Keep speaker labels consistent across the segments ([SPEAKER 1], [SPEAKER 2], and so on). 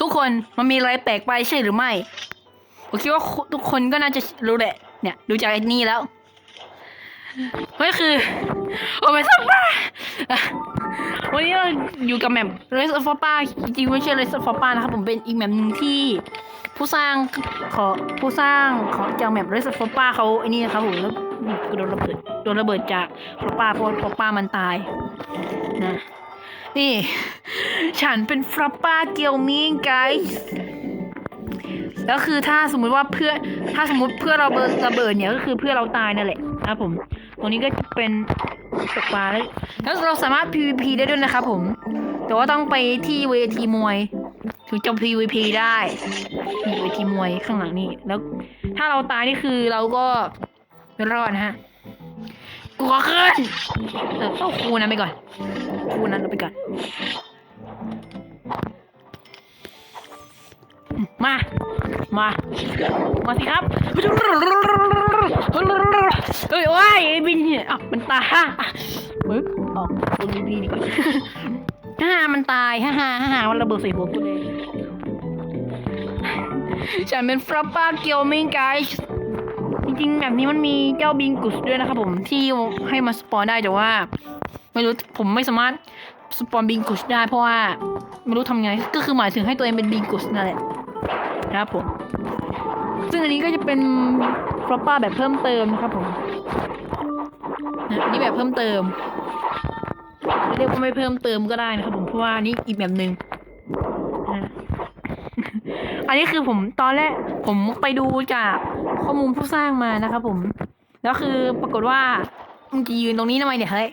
[SPEAKER 1] ทุกคนมันมีอะไรแปลกไปใช่หรือไม่ผมคิดว่าทุกคนก็น่าจะรู้แหละ เนี่ย ดูจากไอ้นี่แล้วก็คือ โอ้ไม่ทราบว่าวันนี้เราอยู่กับแมป Race of Fapa จริงๆไม่ใช่ Race of Fapa นะครับผมเป็นอีกแมปหนึ่งที่ผู้สร้างขอผู้สร้างของจากแมป Race of Fapa เขาไอ้นี่นะครับผมแล้วโดนระเบิดโดนระเบิดจาก Fapa เพราะ Fapa มันตายนะ นี่ ฉันเป็นฟรอปป้าเกียวมิงไกแล้วคือถ้าสมมุติว่าเพื่อถ้าสมมติเพื่อเราเบิดระเบิดเนี่ยก็คือเพื่อเราตายนั่นแหละนะครับผม ตรงนี้ก็เป็นตกปลาแล้วแล้วเราสามารถ PVP ได้ด้วยนะครับผม แต่ว่าต้องไปที่เวทีมวย ถึงจะ PVP ได้นี่เวทีมวยข้างหลังนี่แล้วถ้าเราตายนี่คือเราก็รอดฮะ กูขอขึ้นเออเข้าคูนั้นไปก่อนคูนั้นเอาไปก่อน มา มา มาสิครับ เฮ้ยว้ายบินเนี่ยอะมันตายฮ่าเฮ้ยออกตรงนี้ดีดีกว่าฮ่ามันตายฮ่าฮ่าฮ่ามันระเบิดใส่หัวกูเลยฉันเป็นฟรอปป้าเกียวมิงไกส์ ริง ๆ แบบนี้มันมีเจ้าบิงกุสด้วยนะครับผมที่ให้มาสปอนได้แต่ว่า ไม่รู้ผมไม่สามารถสปอนบิงกุสได้เพราะว่าไม่รู้ทำไงก็คือหมายถึงให้ตัวเองเป็นบิงกุสนั่นแหละนะครับผมซึ่งอันนี้ก็จะเป็นฟลอปป้าแบบเพิ่มเติมนะครับผมนะอันนี้แบบเพิ่มเติมเรียกว่าไม่เพิ่มเติมก็ได้นะครับผมเพราะว่านี่อีกแบบหนึ่งนะอันนี้คือผมตอนแรกผมไปดูจาก ข้อมูลผู้สร้างมานะครับผม แล้วคือปรากฏว่ามึงจะยืนตรงนี้ทำไมเนี่ยเฮ้ย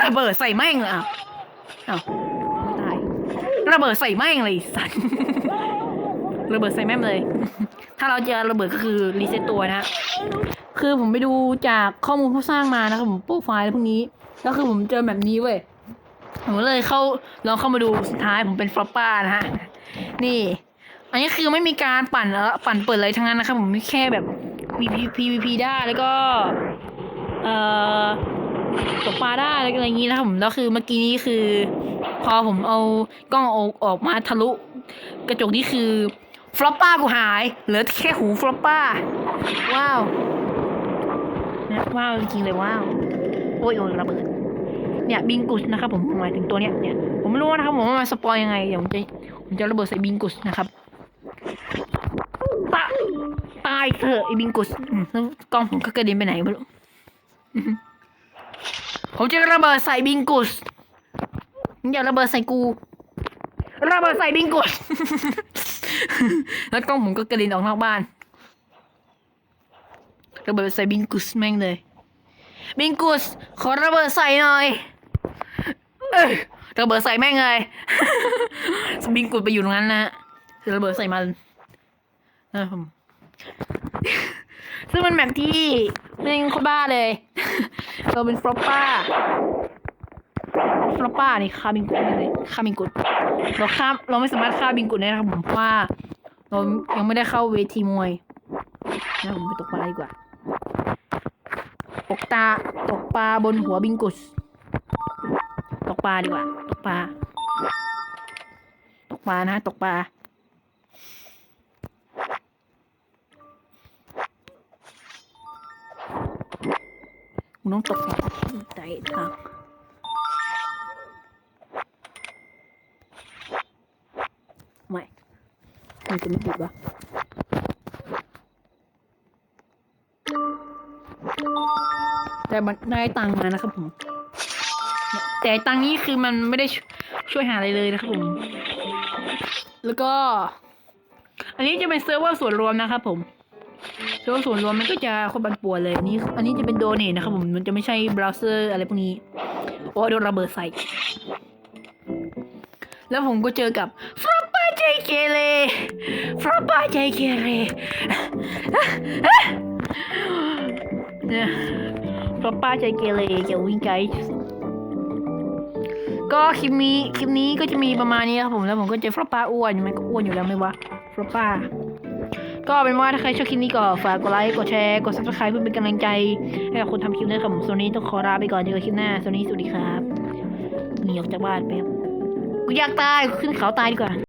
[SPEAKER 1] ระเบิดใส่แม่งอะอ้าวตายระเบิดใส่แม่งเลยสัตว์ระเบิดใส่แม่งเลย ถ้าเราเจอระเบิดก็คือรีเซ็ตตัวนะฮะคือผมไปดูจากข้อมูลผู้สร้างมานะครับผมโปรไฟล์อะไรพวกนี้ แล้วคือผมเจอแบบนี้เว้ยผมเลยเข้าลองเข้ามาดูสุดท้ายผมเป็นฟลอปป้านะฮะ นี่ อันนี้คือไม่มีการปั่นเออปั่นเปิดอะไรทั้งนั้นนะครับผมแค่แบบ PVP PVP ได้แล้วก็ เอ่อตกปลาได้อะไรอย่างนี้นะครับผมแล้วคือเมื่อกี้นี้คือ พอผมเอากล้องเอาออกมาทะลุ กระจกนี่คือฟลอปป้ากูหาย เหลือแค่หูฟลอปป้า ว้าวนะว้าวจริงเลยว้าว โอ้ยโอ้ยระเบิด เนี่ยบิงกุสนะครับผมหมายถึงตัวเนี้ยเนี่ยผมไม่รู้นะครับผมว่ามันสปอยยังไงเดี๋ยวผมจะผมจะระเบิดใส่บิงกุสนะครับตาตายเถอะไอ้บิงกุสแล้วกล้องผมก็กระเด็นไปไหนไม่รู้ผมจะระเบิดใส่บิงกุสอย่าระเบิดใส่กูระเบิดใส่บิงกุสแล้วกล้องผมก็กระเด็นออกนอกบ้านระเบิดใส่บิงกุสแม่งเลย บิงกุสขอระเบิดใส่หน่อยระเบิดใส่แม่งเลยบิงกุสไปอยู่ตรงนั้นนะฮะระเบิดใส่มันนะครับผม ซึ่งมันแบบที่แม่งคนบ้าเลยเราเป็นฟลอปป้าฟลอปป้านี่ฆ่าบิงกุสเลยฆ่าบิงกุสเราฆ่าเราไม่สามารถฆ่าบิงกุสได้นะครับผมเพราะว่าเรายังไม่ได้เข้าเวทีมวยนะผมไปตกปลาดีกว่าตกตาตกปลาบนหัวบิงกุสตกปลาดีกว่า ตกปลา ตกปลานะ ตกปลา คุณต้องตกใจทางไม่มันจะไม่ติดวะแต่มันได้ตังค์มานะครับผม แต่ตังค์นี้คือมันไม่ได้ช่วยช่วยหาอะไรเลยนะครับผม แล้วก็ อันนี้จะเป็นเซิร์ฟเวอร์ส่วนรวมนะครับผม เซิร์ฟส่วนรวมมันก็จะคนบันป่วนเลยนี้ อันนี้จะเป็นโดเนทนะครับผมมันจะไม่ใช่เบราว์เซอร์อะไรพวกนี้โอ้โดนระเบิดใส่ แล้วผมก็เจอกับฟรอปป้าใจเกเรฟรอปป้าใจเกเรเนี่ยฟลอปป้าใจเกเรเกี่ยววิ่งไกด์ก็คลิปนี้คลิปนี้ก็จะมีประมาณนี้ครับผมแล้วผมก็เจอฟลอปป้าอ้วนมันก็อ้วนอยู่แล้วไหมวะฟลอปป้า ก็เป็นว่าถ้าใครชอบคลิปนี้ก็ฝากกดไลค์ กดแชร์ กด subscribe เพื่อเป็นกำลังใจ ให้กับคนทำคลิปด้วยครับผมส่วนนี้ต้องขอลาไปก่อนเจอกันคลิปหน้าส่วนนี้สวัสดีครับหนีออกจากบ้านไปครับกูอยากตายขึ้นเขาตายดีกว่า